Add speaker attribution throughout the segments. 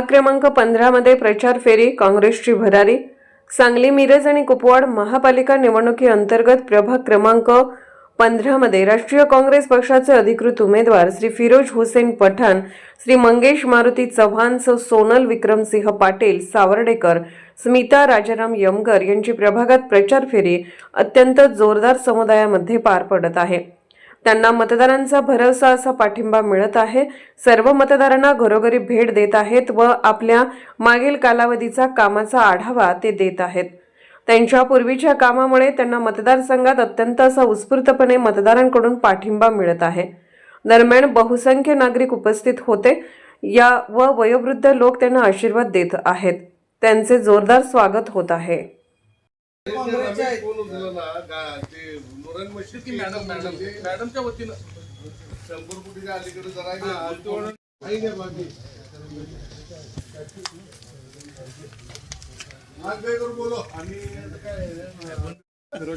Speaker 1: क्रमांक पंधरामध्ये प्रचार फेरी काँग्रेसची भरारी. सांगली मिरज आणि कुपवाड महापालिका निवडणुकी अंतर्गत प्रभाग क्रमांक पंधरामध्ये राष्ट्रीय काँग्रेस पक्षाचे अधिकृत उमेदवार श्री फिरोज हुसेन पठाण श्री मंगेश मारुती चव्हाण सौ सोनल विक्रमसिंह पाटील सावर्डेकर स्मिता राजाराम यमगर यांची प्रभागात प्रचार फेरी अत्यंत जोरदार समुदायामध्ये पार पडत आहे. त्यांना मतदारांचा भरवसा असा पाठिंबा मिळत आहे. सर्व मतदारांना घरोघरी भेट देत आहेत व आपल्या मागील कालावधीचा कामाचा आढावा ते देत आहेत. त्यांच्या पूर्वीच्या कामामुळे त्यांना मतदारसंघात अत्यंत असा उत्स्फूर्तपणे मतदारांकडून पाठिंबा मिळत आहे. दरम्यान बहुसंख्य नागरिक उपस्थित होते. या व वयोवृद्ध लोक त्यांना आशीर्वाद देत आहेत. त्यांचे जोरदार स्वागत होत आहे.
Speaker 2: मशीद
Speaker 3: ती मॅडम मॅडम. मॅडमच्या वतीनं.
Speaker 2: शंभर कोटीच्या अलीकडे जरा काही नाही बाकी. आज काय करू बोलो? आम्ही आता काय आहे. चालू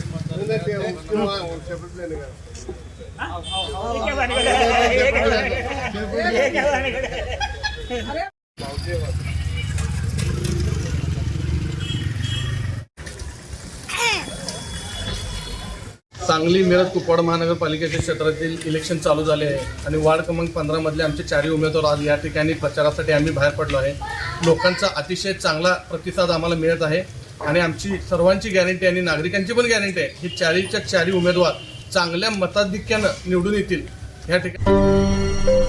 Speaker 3: सांगली मिरज कुपवाड महानगरपालिकेच्या क्षेत्रातील इलेक्शन चालू झाले आहे. आणि वार्ड क्रमांक पंधरामधले आमचे चारही उमेदवार आज या ठिकाणी प्रचारासाठी आम्ही बाहेर पडलो आहे. लोकांचा अतिशय चांगला प्रतिसाद आम्हाला मिळत आहे. आणि आमची सर्वांची गॅरंटी आणि नागरिकांची पण गॅरंटी आहे ही चारीच्या चारी उमेदवार चांगल्या मताधिक्यानं निवडून येतील. या ठिकाणी